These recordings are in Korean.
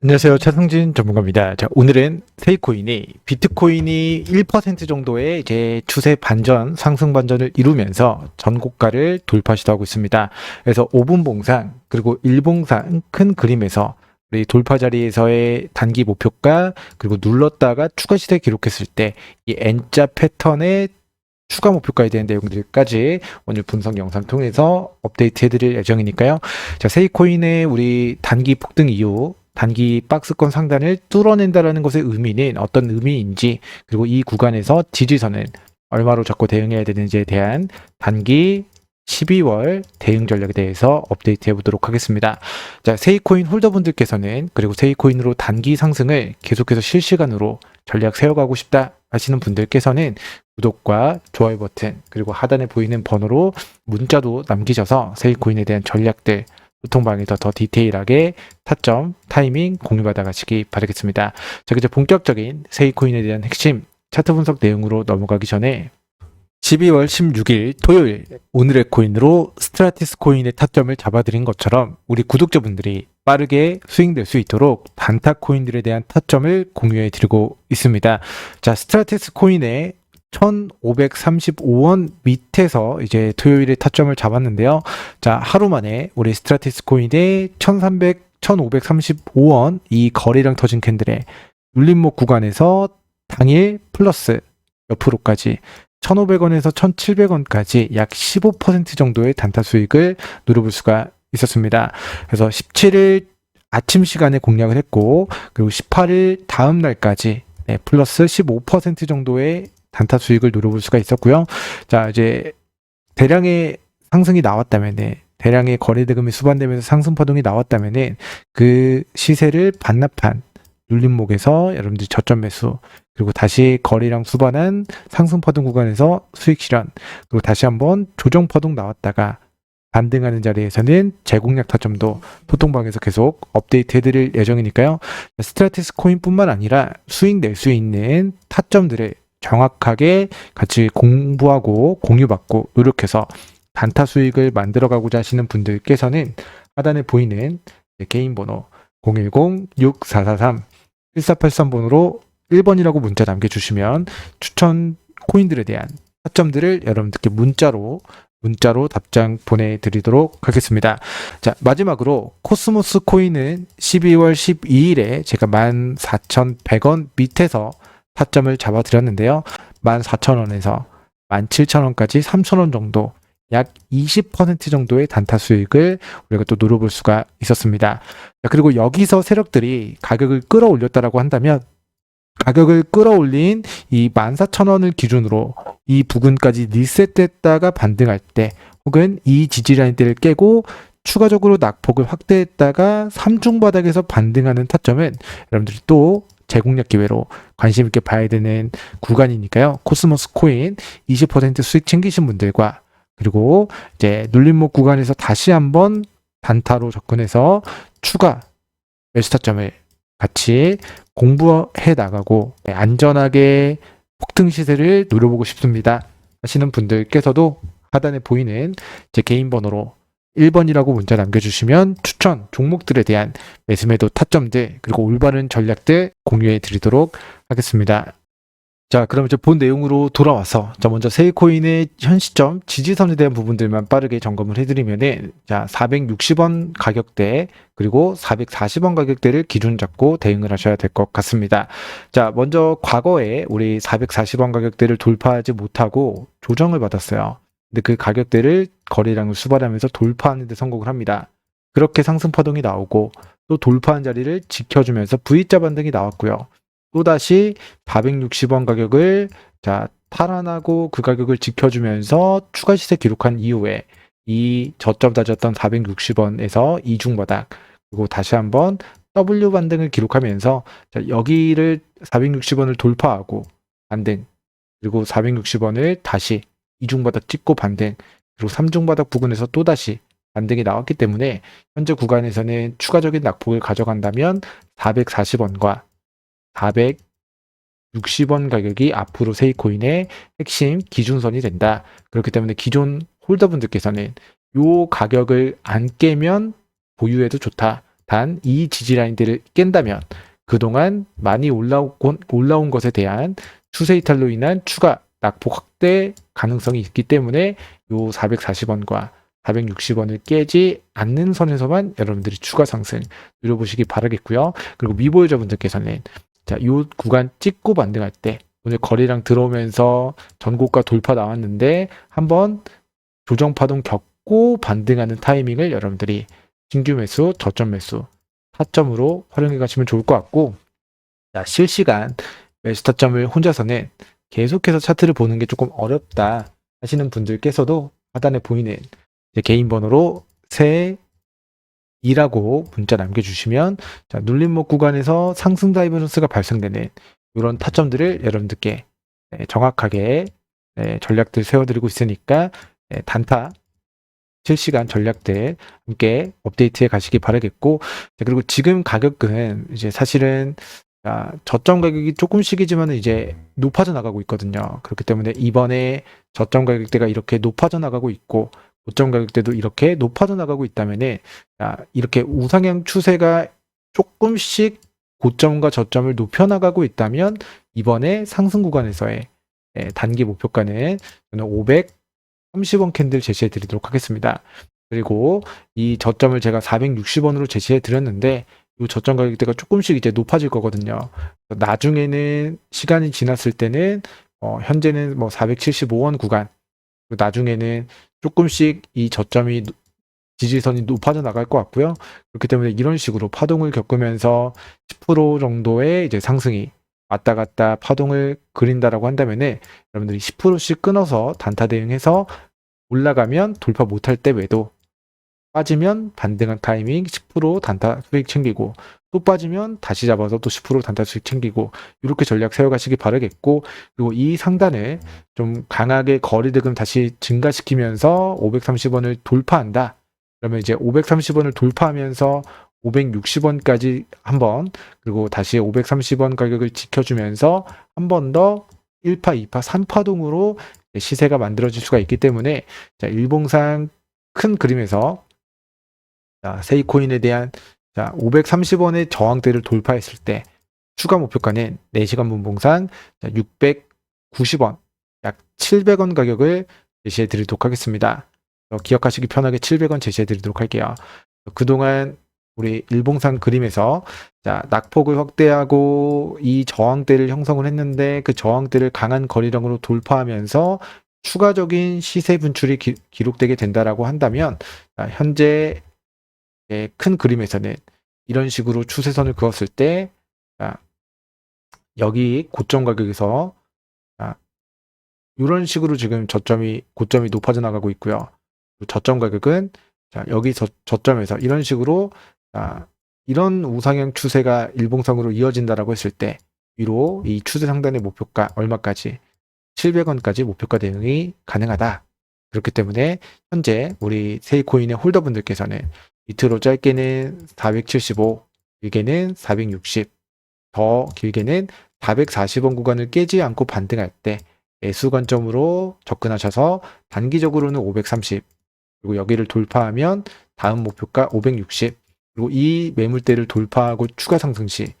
안녕하세요. 차승진 전문가입니다. 자, 오늘은 세이코인이 비트코인이 1% 정도의 이제 추세 반전, 상승 반전을 이루면서 전고가를 돌파 시도하고 있습니다. 그래서 5분 봉상 그리고 1봉상 큰 그림에서 우리 돌파 자리에서의 단기 목표가 그리고 눌렀다가 추가 시세 기록했을 때 이 N자 패턴의 추가 목표가에 대한 내용들까지 오늘 분석 영상 통해서 업데이트 해드릴 예정이니까요. 자, 세이코인의 우리 단기 폭등 이후 단기 박스권 상단을 뚫어낸다라는 것의 의미는 어떤 의미인지 그리고 이 구간에서 지지선은 얼마로 잡고 대응해야 되는지에 대한 단기 12월 대응 전략에 대해서 업데이트 해보도록 하겠습니다. 자, 세이코인 홀더분들께서는 그리고 세이코인으로 단기 상승을 계속해서 실시간으로 전략 세워가고 싶다 하시는 분들께서는 구독과 좋아요 버튼 그리고 하단에 보이는 번호로 문자도 남기셔서 세이코인에 대한 전략들 소통방에서 더 디테일하게 타점, 타이밍 공유받아 가시기 바라겠습니다. 자, 이제 본격적인 세이코인에 대한 핵심 차트 분석 내용으로 넘어가기 전에 12월 16일 토요일 오늘의 코인으로 스트라티스 코인의 타점을 잡아드린 것처럼 우리 구독자분들이 빠르게 수익낼 수 있도록 단타 코인들에 대한 타점을 공유해 드리고 있습니다. 자, 스트라티스 코인의 1535원 밑에서 이제 토요일에 타점을 잡았는데요. 자, 하루 만에 우리 스트라티스 코인의 1300, 1535원 이 거래량 터진 캔들의 눌림목 구간에서 당일 플러스 몇 프로까지 1,500원에서 1,700원까지 약 15% 정도의 단타 수익을 누려볼 수가 있었습니다. 그래서 17일 아침 시간에 공략을 했고 그리고 18일 다음 날까지 네, 플러스 15% 정도의 단타 수익을 누려볼 수가 있었고요. 자 이제 대량의 상승이 나왔다면은 대량의 거래 대금이 수반되면서 상승 파동이 나왔다면은 그 시세를 반납한 눌림목에서 여러분들 저점 매수 그리고 다시 거래량 수반한 상승 파동 구간에서 수익 실현 그리고 다시 한번 조정 파동 나왔다가 반등하는 자리에서는 재공략 타점도 소통방에서 계속 업데이트 해드릴 예정이니까요. 스트라티스 코인뿐만 아니라 수익 낼 수 있는 타점들을 정확하게 같이 공부하고 공유받고 노력해서 단타 수익을 만들어가고자 하시는 분들께서는 하단에 보이는 개인 번호 010-6443-1483 번호로 1번이라고 문자 남겨주시면 추천 코인들에 대한 타점들을 여러분들께 문자로 문자로 답장 보내드리도록 하겠습니다. 자, 마지막으로 코스모스 코인은 12월 12일에 제가 14,100원 밑에서 타점을 잡아드렸는데요. 14,000원에서 17,000원까지 3,000원 정도 약 20% 정도의 단타 수익을 우리가 또 노려볼 수가 있었습니다. 자, 그리고 여기서 세력들이 가격을 끌어올렸다라고 한다면 가격을 끌어올린 이 14,000원을 기준으로 이 부근까지 리셋됐다가 반등할 때 혹은 이 지지라인대를 깨고 추가적으로 낙폭을 확대했다가 삼중 바닥에서 반등하는 타점은 여러분들이 또 재공략 기회로 관심 있게 봐야 되는 구간이니까요. 코스모스 코인 20% 수익 챙기신 분들과 그리고 이제 눌림목 구간에서 다시 한번 단타로 접근해서 추가 매수 타점을 같이 공부해 나가고 안전하게 폭등 시세를 노려보고 싶습니다 하시는 분들께서도 하단에 보이는 제 개인 번호로 1번이라고 문자 남겨주시면 추천 종목들에 대한 매수매도 타점들 그리고 올바른 전략들 공유해 드리도록 하겠습니다. 자, 그럼 이제 본 내용으로 돌아와서 자 먼저 세이코인의 현 시점 지지선에 대한 부분들만 빠르게 점검을 해드리면은 자 460원 가격대 그리고 440원 가격대를 기준 잡고 대응을 하셔야 될 것 같습니다. 자, 먼저 과거에 우리 440원 가격대를 돌파하지 못하고 조정을 받았어요. 근데 그 가격대를 거래량을 수발하면서 돌파하는 데 성공을 합니다. 그렇게 상승 파동이 나오고 또 돌파한 자리를 지켜주면서 V자 반등이 나왔고요. 또다시 460원 가격을 자 탈환하고 그 가격을 지켜주면서 추가 시세 기록한 이후에 이 저점 다졌던 460원에서 이중 바닥 그리고 다시 한번 W 반등을 기록하면서 자, 여기를 460원을 돌파하고 반등 그리고 460원을 다시 이중 바닥 찍고 반등 그리고 삼중 바닥 부근에서 또다시 반등이 나왔기 때문에 현재 구간에서는 추가적인 낙폭을 가져간다면 440원과 460원 가격이 앞으로 세이코인의 핵심 기준선이 된다. 그렇기 때문에 기존 홀더분들께서는 요 가격을 안 깨면 보유해도 좋다. 단 이 지지 라인들을 깬다면 그동안 많이 올라온, 올라온 것에 대한 추세 이탈로 인한 추가 낙폭 확대 가능성이 있기 때문에 요 440원과 460원을 깨지 않는 선에서만 여러분들이 추가 상승 누려보시기 바라겠고요. 그리고 미보유자 분들께서는 자, 요 구간 찍고 반등할 때 오늘 거래량 들어오면서 전고가 돌파 나왔는데 한번 조정 파동 겪고 반등하는 타이밍을 여러분들이 신규 매수, 저점 매수, 타점으로 활용해 가시면 좋을 것 같고 자, 실시간 매수 타점을 혼자서는 계속해서 차트를 보는 게 조금 어렵다 하시는 분들께서도 하단에 보이는 개인 번호로 새 2라고 문자 남겨주시면 자, 눌림목 구간에서 상승 다이버전스가 발생되는 이런 타점들을 여러분들께 네, 정확하게 네, 전략들 세워드리고 있으니까 네, 단타 실시간 전략들 함께 업데이트해 가시기 바라겠고 자, 그리고 지금 가격은 이제 사실은 자, 저점 가격이 조금씩이지만 이제 높아져 나가고 있거든요. 그렇기 때문에 이번에 저점 가격대가 이렇게 높아져 나가고 있고 고점 가격대도 이렇게 높아져 나가고 있다면은 자, 이렇게 우상향 추세가 조금씩 고점과 저점을 높여 나가고 있다면 이번에 상승 구간에서의 예, 단기 목표가는 저는 530원 캔들 제시해 드리도록 하겠습니다. 그리고 이 저점을 제가 460원으로 제시해 드렸는데 이 저점 가격대가 조금씩 이제 높아질 거거든요. 나중에는 시간이 지났을 때는 어, 현재는 뭐 475원 구간, 나중에는 조금씩 이 저점이 노- 지지선이 높아져 나갈 것 같고요. 그렇기 때문에 이런 식으로 파동을 겪으면서 10% 정도의 이제 상승이 왔다 갔다 파동을 그린다라고 한다면은 여러분들이 10%씩 끊어서 단타 대응해서 올라가면 돌파 못할 때 매도 빠지면 반등한 타이밍 10% 단타 수익 챙기고 또 빠지면 다시 잡아서 또 10% 단타 수익 챙기고 이렇게 전략 세워가시기 바라겠고 그리고 이 상단을 좀 강하게 거리대금 다시 증가시키면서 530원을 돌파한다. 그러면 이제 530원을 돌파하면서 560원까지 한번 그리고 다시 530원 가격을 지켜주면서 한 번 더 1파, 2파, 3파동으로 시세가 만들어질 수가 있기 때문에 자, 일봉상 큰 그림에서 자, 세이코인에 대한 자, 530원의 저항대를 돌파했을 때 추가 목표가는 4시간 분봉상 690원, 약 700원 가격을 제시해 드리도록 하겠습니다. 어, 기억하시기 편하게 700원 제시해 드리도록 할게요. 그동안 우리 일봉상 그림에서 자, 낙폭을 확대하고 이 저항대를 형성을 했는데 그 저항대를 강한 거리량으로 돌파하면서 추가적인 시세 분출이 기, 기록되게 된다라고 한다면 자, 현재 예, 큰 그림에서는 이런 식으로 추세선을 그었을 때 자, 여기 고점 가격에서 자, 이런 식으로 지금 저점이 고점이 높아져 나가고 있고요. 저점 가격은 자, 여기 저, 저점에서 이런 식으로 자, 이런 우상향 추세가 일봉상으로 이어진다라고 했을 때 위로 이 추세 상단의 목표가 얼마까지 700원까지 목표가 대응이 가능하다. 그렇기 때문에 현재 우리 세이코인의 홀더분들께서는 밑으로 짧게는 475, 길게는 460, 더 길게는 440원 구간을 깨지 않고 반등할 때 매수 관점으로 접근하셔서 단기적으로는 530, 그리고 여기를 돌파하면 다음 목표가 560, 그리고 이 매물대를 돌파하고 추가 상승 시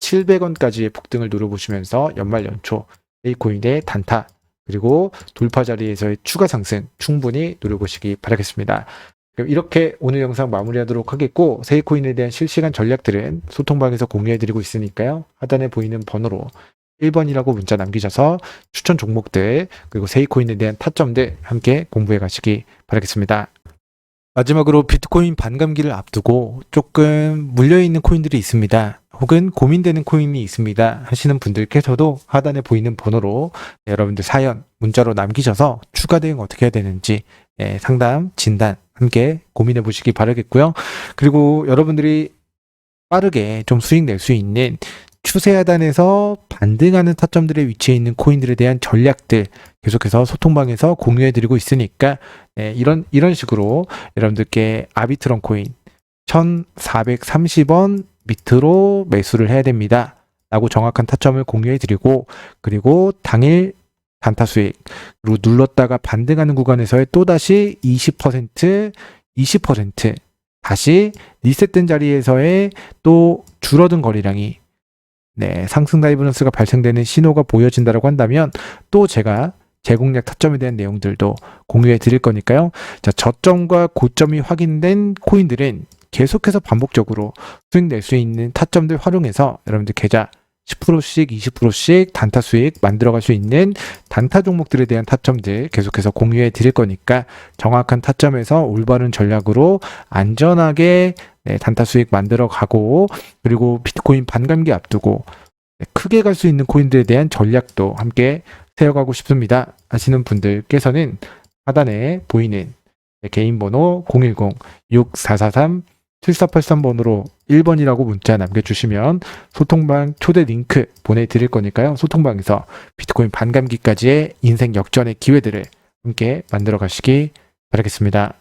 700원까지의 폭등을 노려보시면서 연말 연초 세이코인의 단타 그리고 돌파 자리에서의 추가 상승 충분히 노려보시기 바라겠습니다. 그럼 이렇게 오늘 영상 마무리하도록 하겠고 세이코인에 대한 실시간 전략들은 소통방에서 공유해드리고 있으니까요. 하단에 보이는 번호로 1번이라고 문자 남기셔서 추천 종목들 그리고 세이코인에 대한 타점들 함께 공부해 가시기 바라겠습니다. 마지막으로 비트코인 반감기를 앞두고 조금 물려있는 코인들이 있습니다. 혹은 고민되는 코인이 있습니다. 하시는 분들께서도 하단에 보이는 번호로 여러분들 사연, 문자로 남기셔서 추가 대응 어떻게 해야 되는지 예, 상담, 진단 함께 고민해 보시기 바라겠고요. 그리고 여러분들이 빠르게 좀 수익 낼 수 있는 추세 하단에서 반등하는 타점들에 위치해 있는 코인들에 대한 전략들 계속해서 소통방에서 공유해 드리고 있으니까 예, 이런 이런 식으로 여러분들께 아비트론 코인 1430원 밑으로 매수를 해야 됩니다. 라고 정확한 타점을 공유해 드리고 그리고 당일 단타 수익, 그리고 눌렀다가 반등하는 구간에서의 또다시 20%, 20% 다시 리셋된 자리에서의 또 줄어든 거래량이 네, 상승 다이버런스가 발생되는 신호가 보여진다라고 한다면 또 제가 제공략 타점에 대한 내용들도 공유해 드릴 거니까요. 자, 저점과 고점이 확인된 코인들은 계속해서 반복적으로 수익 낼 수 있는 타점들 활용해서 여러분들 계좌 10%씩 20%씩 단타 수익 만들어갈 수 있는 단타 종목들에 대한 타점들 계속해서 공유해 드릴 거니까 정확한 타점에서 올바른 전략으로 안전하게 네, 단타 수익 만들어 가고 그리고 비트코인 반감기 앞두고 네, 크게 갈 수 있는 코인들에 대한 전략도 함께 세워가고 싶습니다. 하시는 분들께서는 하단에 보이는 네, 개인 번호 010-6443-7483번으로 1번이라고 문자 남겨주시면 소통방 초대 링크 보내드릴 거니까요. 소통방에서 비트코인 반감기까지의 인생 역전의 기회들을 함께 만들어 가시기 바라겠습니다.